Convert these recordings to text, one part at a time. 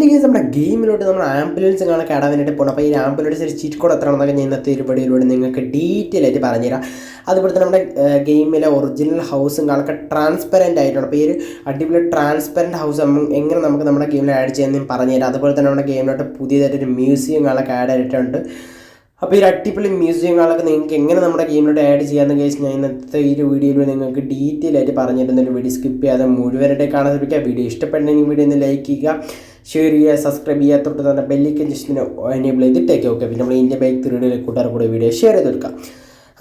Finally case നമ്മുടെ ഗെയിമിലോട്ട് നമ്മൾ ambulance കാണാൻ കടാൻ വേണ്ടിയിട്ട് പോകണം അപ്പോൾ ഈ ആംബുലൻസ് ഒരു ചീറ്റ് കോഡ് എത്രയാണെന്നൊക്കെ ഞാൻ ഇന്നത്തെ ഒരു വീഡിയോയിലൂടെ നിങ്ങൾക്ക് ഡീറ്റെയിൽ ആയിട്ട് പറഞ്ഞുതരാം. അതുപോലെ തന്നെ നമ്മുടെ ഗെയിമിലെ ഒറിജിനൽ ഹൗസും കാണൊക്കെ ട്രാൻസ്പെറന്റ് ആയിട്ടുണ്ട്. അപ്പോൾ ഈ ഒരു അടിപൊളി ട്രാൻസ്പെറന്റ് ഹൗസ് എങ്ങനെ നമുക്ക് നമ്മുടെ ഗെയിമിൽ ആഡ് ചെയ്യാമെന്ന് പറഞ്ഞു പറഞ്ഞുതരാം. അതുപോലെ തന്നെ നമ്മുടെ ഗെയിമിലോട്ട് പുതിയതായിട്ടൊരു മ്യൂസിയം കാണൊക്കെ ആഡ് ആയിട്ടുണ്ട് അപ്പോൾ ഈ അടിപൊളി മ്യൂസിയങ്ങളൊക്കെ നിങ്ങൾക്ക് എങ്ങനെ നമ്മുടെ ഗെയിമിലോട്ട് ആഡ് ചെയ്യാമെന്ന് കേസ് ഞാൻ ഇന്നത്തെ ഈ ഒരു വീഡിയോയിൽ നിങ്ങൾക്ക് ഡീറ്റെയിൽ ആയിട്ട് പറഞ്ഞിരുന്ന ഒരു വീഡിയോ സ്കിപ്പ് ചെയ്യാതെ മുഴുവനായിട്ട് കാണാൻ ശ്രമിക്കുക. വീഡിയോ ഇഷ്ടപ്പെടുന്നെങ്കിൽ വീഡിയോ ഒന്ന് ലൈക്ക് ചെയ്യുക. ഷെയർ ചെയ്യുക സബ്സ്ക്രൈബ് ചെയ്യുക. തൊട്ട് തന്നെ ബെല്ലിക്കൻ ജസ്റ്റിന് എനേബിൾ ചെയ്തിട്ടേക്ക് ഓക്കെ പിന്നെ നമ്മൾ ഇന്ത്യ ബൈക്ക് തിരുടിയിലെ കൂട്ടുകാർ കൂടെ വീഡിയോ ഷെയർ ചെയ്ത് കൊടുക്കാം.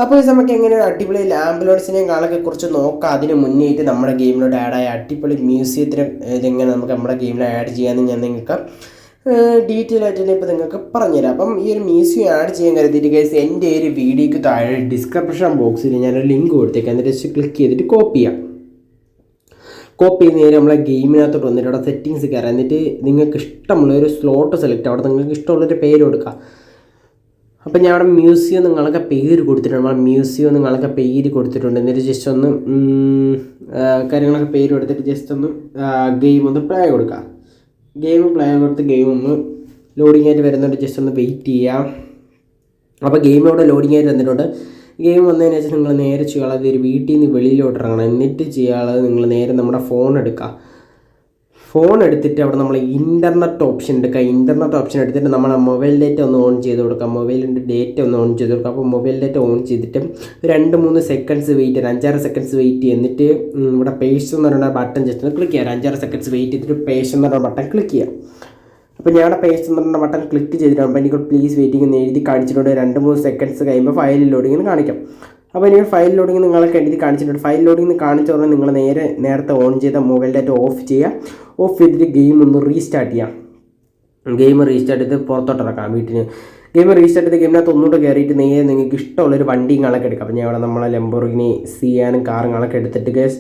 അപ്പോൾ ഈ നമുക്ക് എങ്ങനെ ഒരു അടിപൊളി ആംബുലൻസിനെയും കാണൊക്കെ കുറിച്ച് നോക്കാം. അതിന് മുന്നേറ്റ് നമ്മുടെ ഗെയിമിലോട്ട് ആഡായ അടിപൊളി മ്യൂസിയത്തിന് ഇതെങ്ങനെ നമുക്ക് നമ്മുടെ ഗെയിമിൽ ആഡ് ചെയ്യാമെന്ന് ഞാൻ നിങ്ങൾക്ക് ഡീറ്റെയിൽ ആയിട്ട് തന്നെ ഇപ്പോൾ നിങ്ങൾക്ക് പറഞ്ഞുതരാം. അപ്പം ഈ ഒരു മ്യൂസിയം ആഡ് ചെയ്യാൻ കരുതിയിട്ട് ഗൈസ് എന്റെ ഒരു വീഡിയോക്ക് താഴെ ഡിസ്ക്രിപ്ഷൻ ബോക്സിൽ ഞാനൊരു ലിങ്ക് കൊടുത്തേക്കാം. എന്നിട്ട് ജസ്റ്റ് ക്ലിക്ക് ചെയ്തിട്ട് കോപ്പി ചെയ്യാം. കോപ്പി ചെയ്ത് നേരെ നമ്മളെ ഗെയിമിനകത്തോട്ട് വന്നിട്ട് അവിടെ സെറ്റിങ്സ് കയറാം. എന്നിട്ട് നിങ്ങൾക്ക് ഇഷ്ടമുള്ള ഒരു സ്ലോട്ട് സെലക്ട് അവിടെ നിങ്ങൾക്ക് ഇഷ്ടമുള്ളൊരു പേര് കൊടുക്കുക അപ്പം ഞാൻ അവിടെ മ്യൂസിയം നിങ്ങളൊക്കെ പേര് കൊടുത്തിട്ടുണ്ട്. നമ്മളെ മ്യൂസിയം നിങ്ങളൊക്കെ പേര് കൊടുത്തിട്ടുണ്ട്. എന്നിട്ട് ജസ്റ്റ് ഒന്ന് കാര്യങ്ങളൊക്കെ പേര് കൊടുത്തിട്ട് ജസ്റ്റ് ഒന്ന് ഗെയിം ഒന്ന് പ്ലേ കൊടുക്കുക ഗെയിം പ്ലേ കൊടുത്ത് ഗെയിം ഒന്ന് ലോഡിംഗ് ആയിട്ട് വരുന്നുണ്ട്. ജസ്റ്റ് ഒന്ന് വെയിറ്റ് ചെയ്യാം. അപ്പോൾ ഗെയിം അവിടെ ലോഡിംഗ് ആയിട്ട് വന്നിട്ടുണ്ട്. ഗെയിം വന്നതിന് ശേഷം നിങ്ങൾ നേരെ ചെയ്യാനുള്ളത് ഒരു വീട്ടിൽ നിന്ന് വെളിയിലോട്ട് ഇറങ്ങണം. എന്നിട്ട് ചെയ്യാനുള്ളത് നിങ്ങൾ നേരെ നമ്മുടെ ഫോൺ എടുക്കുക. ഫോൺ എടുത്തിട്ട് അവിടെ നമ്മൾ ഇന്റർനെറ്റ് ഓപ്ഷൻ എടുക്കുക ഇന്റർനെറ്റ് ഓപ്ഷൻ എടുത്തിട്ട് നമ്മൾ മൊബൈൽ ഡേറ്റ ഒന്ന് ഓൺ ചെയ്ത് കൊടുക്കുക മൊബൈലിന്റെ ഡേറ്റ ഒന്ന് ഓൺ ചെയ്ത് കൊടുക്കുക അപ്പോൾ മൊബൈൽ ഡേറ്റ ഓൺ ചെയ്തിട്ട് രണ്ട് മൂന്ന് സെക്കൻഡ്സ് വെയിറ്റ് ചെയ്ത് അഞ്ചാറ് സെക്കൻഡ്സ് വെയിറ്റ് ചെയ്തിട്ട് എന്നിട്ട് ഇവിടെ പേസ്റ്റ് എന്ന് പറയുന്ന ബട്ടൺ ജസ്റ്റ് ക്ലിക്ക് ചെയ്യാം. അഞ്ചാറ് സെക്കൻഡ്സ് വെയിറ്റ് ചെയ്തിട്ട് പേസ്റ്റ് എന്ന് പറയുന്ന ബട്ടൺ ക്ലിക്ക് ചെയ്യാം. അപ്പോൾ ഞാൻ പേജ് എന്ന് പറയുന്ന ബട്ടൺ ക്ലിക്ക് ചെയ്തിട്ടാകുമ്പോൾ എനിക്ക് പ്ലീസ് വെയിറ്റിംഗ് എന്ന് എഴുതി കാണിച്ചിട്ടുണ്ട്. രണ്ട് മൂന്ന് സെക്കൻഡ്സ് കഴിയുമ്പോൾ ഫയൽ ലോഡിങ്ങിന് കാണിക്കാം. അപ്പോൾ എനിക്ക് ഫയൽ ലോഡിങ് നിങ്ങൾക്ക് എഴുതി കാണിച്ചിട്ടുണ്ട്. ഫയൽ ലോഡിങ് കാണിച്ച ഉടനെ നിങ്ങൾ നേരെ നേരത്തെ ഓൺ ചെയ്ത മൊബൈൽ ഡാറ്റ ഓഫ് ചെയ്യുക. ഓഫ് ചെയ്തിട്ട് ഗെയിം ഒന്ന് റീസ്റ്റാർട്ട് ചെയ്യാം ഗെയിം റീസ്റ്റാർട്ട് ചെയ്ത് പുറത്തോട്ട് ഇറക്കാം വീട്ടിന് ഗെയിം റീസ്റ്റാർട്ട് ചെയ്ത് ഗെയിമിനകത്ത് ഒന്നുകൂടെ കയറിയിട്ട് നേരെ നിങ്ങൾക്ക് ഇഷ്ടമുള്ളൊരു വണ്ടിയും കളൊക്കെ എടുക്കാം. അപ്പോൾ ഞാൻ ഇവിടെ നമ്മളെ ലംബോർഗിനി സിയാനും കാറും കളൊക്കെ എടുത്തിട്ട് ഗേസ്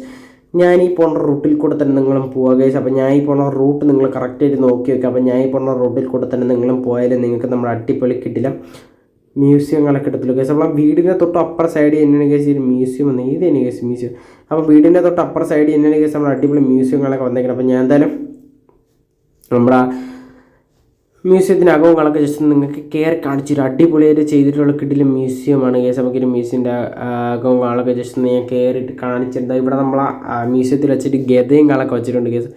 ഞാൻ ഈ പോണ റൂട്ടിൽ കൂടെ തന്നെ നിങ്ങളും പോവുക ഗേസ് അപ്പോൾ ഞാൻ ഈ പോണ റൂട്ട് നിങ്ങൾ കറക്റ്റായിട്ട് നോക്കി വെക്കുക. അപ്പോൾ ഞാൻ ഈ പോണ റൂട്ടിൽ കൂടെ തന്നെ നിങ്ങളും പോയാലും നിങ്ങൾക്ക് നമ്മൾ അടിപൊളി കിട്ടില്ല. മ്യൂസിയങ്ങളൊക്കെ എടുത്തുള്ളൂ കേസ് വീടിന്റെ തൊട്ട് അപ്പർ സൈഡ് തന്നെയാണ് കേസ് ഒരു മ്യൂസിയം വന്നു. ഇത് തന്നെ കേസ് മ്യൂസിയം. അപ്പോൾ വീടിന്റെ തൊട്ട് അപ്പർ സൈഡ് തന്നെയാണ് കേസ് നമ്മൾ അടിപൊളി മ്യൂസിയങ്ങളൊക്കെ വന്നേക്കണം. അപ്പോൾ ഞാൻ എന്തായാലും നമ്മുടെ മ്യൂസിയത്തിന്റെ കളൊക്കെ ജസ്റ്റ് നിങ്ങൾക്ക് കയറി കാണിച്ചൊരു അടിപൊളിയായിട്ട് ചെയ്തിട്ടുള്ള കിട്ടിയ മ്യൂസിയമാണ് കേസ് നമുക്കൊരു മ്യൂസിയത്തിന്റെ അകങ്ങളൊക്കെ ജസ്റ്റ് ഞാൻ കയറിയിട്ട് കാണിച്ചിട്ടുണ്ട് ഇവിടെ നമ്മളെ മ്യൂസിയത്തിൽ വെച്ചിട്ട് ഗതയും കളൊക്കെ വെച്ചിട്ടുണ്ട് കേസ്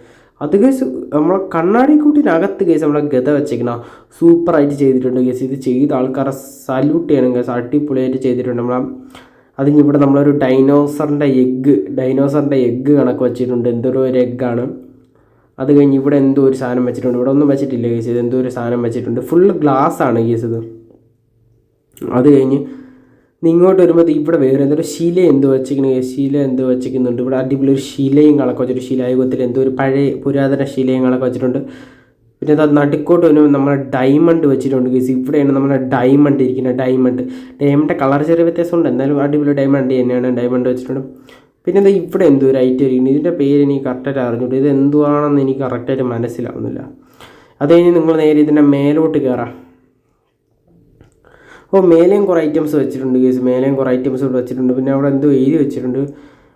അത് കേസ് നമ്മളെ കണ്ണാടി കൂട്ടിനകത്ത് കേസ് നമ്മളെ ഗത വെച്ചേക്കണ സൂപ്പറായിട്ട് ചെയ്തിട്ടുണ്ട് കേസ് ഇത് ചെയ്ത ആൾക്കാരെ സല്യൂട്ട് ചെയ്യണം കേസ് അടിപൊളിയായിട്ട് ചെയ്തിട്ടുണ്ട് നമ്മളെ. അതിന് ഇവിടെ നമ്മളൊരു ഡൈനോസറിന്റെ എഗ്ഗ് ഡൈനോസറിന്റെ എഗ്ഗ് കണക്ക് വെച്ചിട്ടുണ്ട്. എന്തൊരു ഒരു എഗ്ഗാണ് അത് കഴിഞ്ഞ് ഇവിടെ എന്തോ ഒരു സാധനം വെച്ചിട്ടുണ്ട്. ഇവിടെ ഒന്നും വെച്ചിട്ടില്ല കേസ് ഇത് എന്തോ ഒരു സാധനം വെച്ചിട്ടുണ്ട്. ഫുള്ള് ഗ്ലാസ് ആണ് കേസ് ഇത്. അത് കഴിഞ്ഞ് ഇങ്ങോട്ട് വരുമ്പോൾ ഇവിടെ വേറെ എന്തൊരു ശില എന്തോ വെച്ചിരിക്കുന്നു ശില എന്തോ വെച്ചിരിക്കുന്നുണ്ട്. ഇവിടെ അടിപൊളി ഒരു ശിലയും കണക്ക് വെച്ചിട്ട് ശിലായുഗത്തിൽ എന്തോ ഒരു പഴയ പുരാതന ശിലയും കണക്ക് വെച്ചിട്ടുണ്ട്. പിന്നെ അത് നടുക്കോട്ട് വരുമ്പോൾ നമ്മുടെ ഡയമണ്ട് വെച്ചിട്ടുണ്ട് ഗീസ് ഇവിടെയാണ് നമ്മുടെ ഡയമണ്ട് ഇരിക്കുന്നത്. ഡയമണ്ട് ഡയമണ്ട് കളർ ചെറിയ വ്യത്യാസമുണ്ട്. എന്നാലും അടിപൊളി ഡയമണ്ട് തന്നെയാണ് ഡയമണ്ട് വെച്ചിട്ടുണ്ട്. പിന്നെ എന്താ ഇവിടെ എന്തോ ഒരു ഐറ്റം ഇരിക്കുന്നത് ഇതിന്റെ പേര് എനിക്ക് കറക്റ്റായിട്ട് അറിഞ്ഞൂട്ട് ഇത് എന്തുവാണെന്ന് എനിക്ക് കറക്റ്റായിട്ട് മനസ്സിലാവുന്നില്ല. അത് കഴിഞ്ഞ് നിങ്ങൾ നേരെ ഇതിന്റെ മേലോട്ട് കയറാം ഓ മേലെയും കുറേ ഐറ്റംസ് വെച്ചിട്ടുണ്ട് കേസ് മേലെയും കുറേ ഐറ്റംസ് ഇവിടെ വെച്ചിട്ടുണ്ട്. പിന്നെ അവിടെ എന്തോ എഴുതി വെച്ചിട്ടുണ്ട്.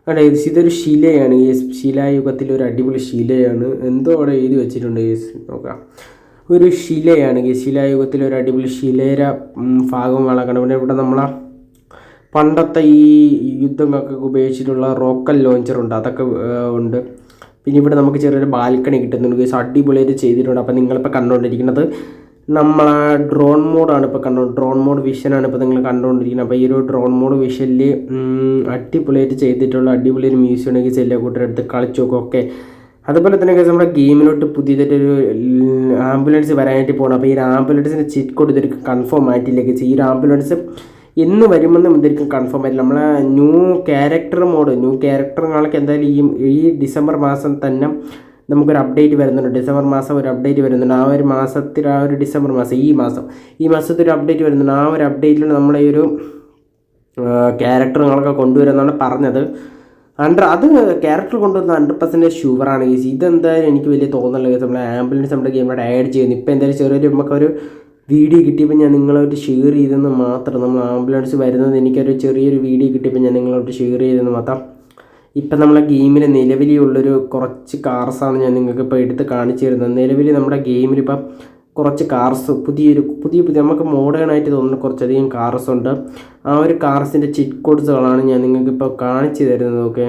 അവിടെ ഇതൊരു ശിലയാണ് കേസ് ശിലായുഗത്തിലെ ഒരു അടിപൊളി ശിലയാണ്. എന്തോ അവിടെ എഴുതി വെച്ചിട്ടുണ്ട് കേസ് നോക്കാം. ഒരു ശിലയാണ് കേസ് ശിലായുഗത്തിലെ ഒരു അടിപൊളി ശിലേര ഭാഗം വളക്കണം. പിന്നെ ഇവിടെ നമ്മളെ പണ്ടത്തെ ഈ യുദ്ധങ്ങൾക്ക് ഉപയോഗിച്ചിട്ടുള്ള റോക്കൽ ലോഞ്ചർ ഉണ്ട്. അതൊക്കെ ഉണ്ട്. പിന്നെ ഇവിടെ നമുക്ക് ചെറിയൊരു ബാൽക്കണി കിട്ടുന്നുണ്ട് കേസ് അടിപൊളിയായിട്ട് ചെയ്തിട്ടുണ്ട്. അപ്പോൾ നിങ്ങളിപ്പോൾ കണ്ടുകൊണ്ടിരിക്കുന്നത് നമ്മളെ ഡ്രോൺ മോഡാണ് ഇപ്പോൾ കണ്ടോ ഡ്രോൺ മോഡ് വിഷനാണ് ഇപ്പോൾ നിങ്ങൾ കണ്ടുകൊണ്ടിരിക്കുന്നത് അപ്പോൾ ഈ ഒരു ഡ്രോൺ മോഡ് വിഷനിൽ അടിപൊളിയായിട്ട് ചെയ്തിട്ടുള്ള അടിപൊളി ഒരു മ്യൂസിയം ഉണ്ടെങ്കിൽ ചെല്ലുക കൂട്ടരെടുത്ത് കളിച്ചു നോക്കും അതുപോലെ തന്നെ നമ്മുടെ ഗെയിമിലോട്ട് പുതിയതായിട്ടൊരു ആംബുലൻസ് വരാനായിട്ട് പോകണം അപ്പോൾ ഈ ഒരു ആംബുലൻസിന്റെ ചിറ്റ് കോഡ് കൺഫേം ആയിട്ടില്ല ഈ ഒരു ആംബുലൻസ് എന്ന് വരുമെന്നും ഇതായിരിക്കും കൺഫേം ആയില്ല നമ്മളെ new character mode new character ക്യാരക്ടറുകളൊക്കെ എന്തായാലും ഈ ഈ ഡിസംബർ മാസം തന്നെ നമുക്കൊരു അപ്ഡേറ്റ് വരുന്നുണ്ട്. ഡിസംബർ മാസം ഒരു അപ്ഡേറ്റ് വരുന്നുണ്ട്. ആ ഒരു മാസത്തിൽ ആ ഒരു ഡിസംബർ മാസം ഈ മാസം ഈ മാസത്തിൽ ഒരു അപ്ഡേറ്റ് വരുന്നുണ്ട്. ആ ഒരു അപ്ഡേറ്റിൽ നമ്മളെ ഒരു ക്യാരക്ടറുകളൊക്കെ കൊണ്ടുവരുമെന്നാണ് പറഞ്ഞത്. ഹൺഡ്രഡ് അത് ക്യാരക്ടർ കൊണ്ടുവന്ന ഹൺഡ്രഡ് പെർസെന്റേജ് ഷുവറാണ് കേസ് ഇതെന്തായാലും എനിക്ക് വലിയ തോന്നുന്നില്ല കേസ് നമ്മൾ ആംബുലൻസ് നമ്മുടെ ഗെയിമിലോട്ട് ആഡ് ചെയ്യുന്നു. ഇപ്പോൾ എന്തായാലും ചെറിയൊരു നമുക്കൊരു വീഡിയോ കിട്ടിയപ്പോൾ ഞാൻ നിങ്ങളോട് ഷെയർ ചെയ്തെന്ന് മാത്രം നമ്മൾ ആംബുലൻസ് വരുന്നത് എനിക്കൊരു ചെറിയൊരു വീഡിയോ കിട്ടിയപ്പോൾ ഞാൻ നിങ്ങളോട് ഷെയർ ചെയ്തെന്ന് മാത്രം ഇപ്പം നമ്മളെ ഗെയിമിൽ നിലവിലുള്ളൊരു കുറച്ച് കാർസാണ് ഞാൻ നിങ്ങൾക്ക് ഇപ്പോൾ എടുത്ത് കാണിച്ചു തരുന്നത്. നിലവിൽ നമ്മുടെ ഗെയിമിൽ ഇപ്പം കുറച്ച് കാർസ് പുതിയൊരു പുതിയ പുതിയ നമുക്ക് മോഡേൺ ആയിട്ട് തോന്നുന്ന കുറച്ചധികം കാർസ് ഉണ്ട്. ആ ഒരു കാർസിന്റെ ചിറ്റ് കോഡ്സുകളാണ് ഞാൻ നിങ്ങൾക്ക് ഇപ്പോൾ കാണിച്ചു തരുന്നത് ഓക്കെ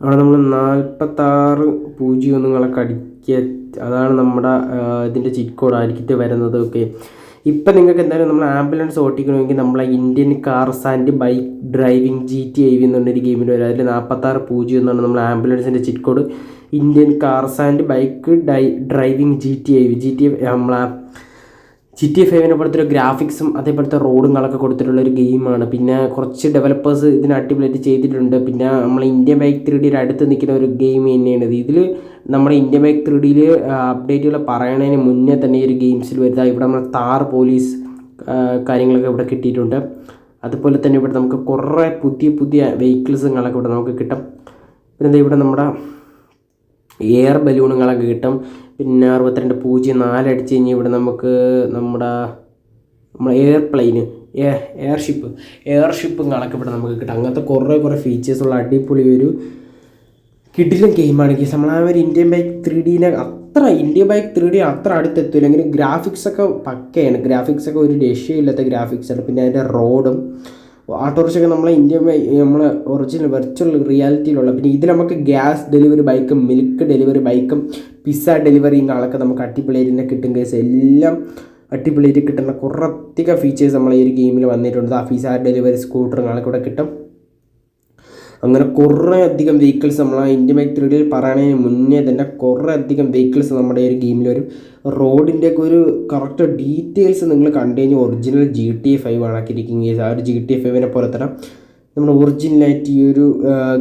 അവിടെ നമ്മൾ നാൽപ്പത്താറ് പൂജ്യം ഒന്നുങ്ങളൊക്കെ അടിക്കുക അതാണ് നമ്മുടെ ഇതിന്റെ ചിറ്റ് കോഡ് അടിക്കിട്ട് വരുന്നത് ഓക്കെ ഇപ്പം നിങ്ങൾക്ക് എന്തായാലും നമ്മൾ ആംബുലൻസ് ഓട്ടിക്കണമെങ്കിൽ നമ്മളെ Indian cars and bike driving G T I V എന്നുള്ളൊരു ഗെയിമിൽ വരും. അതിൽ നാൽപ്പത്താറ് പൂജ്യം എന്നാണ് നമ്മൾ ആംബുലൻസിന്റെ cheat code. Indian cars and bike driving G T I V G T നമ്മളെ ജി ടി ഫൈവിനെ പോലത്തെ ഒരു ഗ്രാഫിക്സും അതേപോലത്തെ റോഡുകളൊക്കെ കൊടുത്തിട്ടുള്ള ഒരു ഗെയിമാണ് പിന്നെ കുറച്ച് ഡെവലപ്പേഴ്സ് ഇതിന് അടിപൊളിയായിട്ട് ചെയ്തിട്ടുണ്ട്. പിന്നെ നമ്മൾ ഇന്ത്യ ബൈക്ക് ത്രീ ഡിയുടെ അടുത്ത് നിൽക്കുന്ന ഒരു ഗെയിം തന്നെയാണ് ഇത് ഇതിൽ നമ്മുടെ ഇന്ത്യ ബൈക്ക് ത്രീ ഡിയിൽ അപ്ഡേറ്റുകൾ പറയണതിന് മുന്നേ തന്നെ ഈ ഒരു ഗെയിംസിൽ വരുന്നത്. ഇവിടെ നമ്മൾ താർ പോലീസ് കാര്യങ്ങളൊക്കെ ഇവിടെ കിട്ടിയിട്ടുണ്ട്. അതുപോലെ തന്നെ ഇവിടെ നമുക്ക് കുറേ പുതിയ പുതിയ വെഹിക്കിൾസുകളൊക്കെ ഇവിടെ നമുക്ക് കിട്ടും. പിന്നെ ഇവിടെ നമ്മുടെ എയർ ബലൂണുകളൊക്കെ കിട്ടും. പിന്നെ അറുപത്തിരണ്ട് പൂജ്യം നാലടിച്ച് കഴിഞ്ഞ് ഇവിടെ നമുക്ക് നമ്മുടെ നമ്മുടെ എയർപ്ലെയിന് എയർഷിപ്പ് എയർഷിപ്പും കണക്ക് ഇവിടെ നമുക്ക് കിട്ടും. അങ്ങനത്തെ കുറേ കുറേ ഫീച്ചേഴ്സുള്ള അടിപൊളി ഒരു കിടിലൻ ഗെയിമാണ് ഗീസ് നമ്മൾ ആ ഒരു ഇന്ത്യൻ ബൈക്ക് ത്രീ ഡീനെ അത്ര ഇന്ത്യൻ ബൈക്ക് ത്രീ ഡി അത്ര അടുത്തെത്തില്ലെങ്കിലും ഗ്രാഫിക്സൊക്കെ പക്കയാണ്. ഗ്രാഫിക്സൊക്കെ ഒരു രക്ഷയില്ലാത്ത ഗ്രാഫിക്സാണ് പിന്നെ അതിന്റെ റോഡും ഓട്ടോറിക്ഷയൊക്കെ നമ്മളെ ഇന്ത്യ നമ്മളെ ഒറിജിനൽ വെർച്വൽ റിയാലിറ്റിയിലുള്ള പിന്നെ ഇതിൽ നമുക്ക് ഗ്യാസ് ഡെലിവറി ബൈക്കും മിൽക്ക് ഡെലിവറി ബൈക്കും പിസ്സ ഡെലിവറിയും ആളൊക്കെ നമുക്ക് അടിപൊളിയായിട്ട് കിട്ടും കേസ് എല്ലാം അടിപൊളിയായിട്ട് കിട്ടുന്ന കുറത്തിക ഫീച്ചേഴ്സ് നമ്മൾ ഈ ഒരു ഗെയിമിൽ വന്നിട്ടുണ്ട്. ആ പിസ്സ ഡെലിവറി സ്കൂട്ടറുകളൊക്കെ ഇവിടെ കിട്ടും. അങ്ങനെ കുറേ അധികം വെഹിക്കിൾസ് നമ്മൾ ആ ഇന്ത്യൻ ബൈക്ക് ത്രീ ഡിയിൽ മുന്നേ തന്നെ കുറേ അധികം വെഹിക്കിൾസ് നമ്മുടെ ഈ ഒരു ഗെയിമിൽ വരും റോഡിന്റെ ഒക്കെ ഒരു കറക്റ്റ് ഡീറ്റെയിൽസ് നിങ്ങൾ കണ്ടു കഴിഞ്ഞാൽ original G T A five ആക്കിയിരിക്കുന്നത് ആ ഒരു ജി ടി എ ഫൈവിനെ പോലെ തന്നെ നമ്മൾ ഒറിജിനലായിട്ട് ഈ ഒരു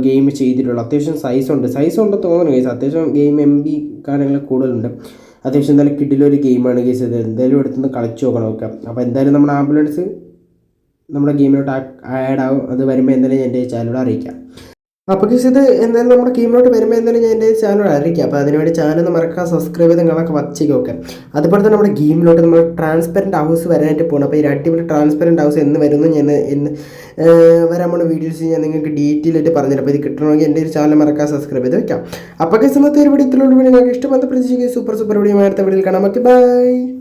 ഗെയിം ചെയ്തിട്ടുള്ളൂ അത്യാവശ്യം സൈസ് ഉണ്ട്. സൈസ് ഉണ്ട് തോന്നുന്നു കേസ് അത്യാവശ്യം ഗെയിം എം ബി കാര്യങ്ങൾ കൂടുതലുണ്ട്. അത്യാവശ്യം എന്തായാലും കിഡിലൊരു ഗെയിമാണ് കേസ് ഇത്. എന്തായാലും എടുത്തുനിന്ന് കളിച്ച് നോക്കണം ഒക്കെ. അപ്പോൾ എന്തായാലും നമ്മുടെ ആംബുലൻസ് നമ്മുടെ ഗെയിമിലോട്ട് ആഡ് ആവും. അത് വരുമ്പോൾ എന്തായാലും ഞാൻ എന്റെ ചാനലോട് അറിയിക്കാം. അപ്പോൾ കേസ് ഇത് എന്തായാലും നമ്മുടെ ഗെയിമിലോട്ട് വരുമ്പോൾ എന്തായാലും ഞാൻ എന്റെ ചാനലോട് അറിയിക്കാം. അപ്പോൾ അതിനുവേണ്ടി ചാനൽ മറക്കാൻ സബ്സ്ക്രൈബ് ചെയ്ത് നിങ്ങളൊക്കെ വച്ചേക്കൊക്കെ അതുപോലെ തന്നെ നമ്മുടെ ഗെയിമിലോട്ട് നമ്മൾ ട്രാൻസ്പെറന്റ് ഹൗസ് വരാനായിട്ട് പോകണം അപ്പോൾ ഈ അടിപൊളി ട്രാൻസ്പെറന്റ് ഹൗസ് എന്ന് വരുന്നു. ഞാൻ എന്ന് വരാൻ പോണ വീഡിയോസ് ഞാൻ നിങ്ങൾക്ക് ഡീറ്റെയിൽ ആയിട്ട് പറഞ്ഞിട്ട് അപ്പോൾ ഇത് കിട്ടണമെങ്കിൽ എന്റെ ഒരു ചാനൽ മറക്കാൻ സബ്സ്ക്രൈബ് ചെയ്ത് വെക്കാം. അപ്പോൾ കേസ് ഇന്നത്തെ ഒരു വീഡിയോ നിങ്ങൾക്ക് ഇഷ്ടപ്പെട്ട പ്രതീക്ഷിക്കുക സൂപ്പർ സൂപ്പർ വീഡിയോ അടുത്ത വീഡിയോയിൽ കാണാം. Okay bye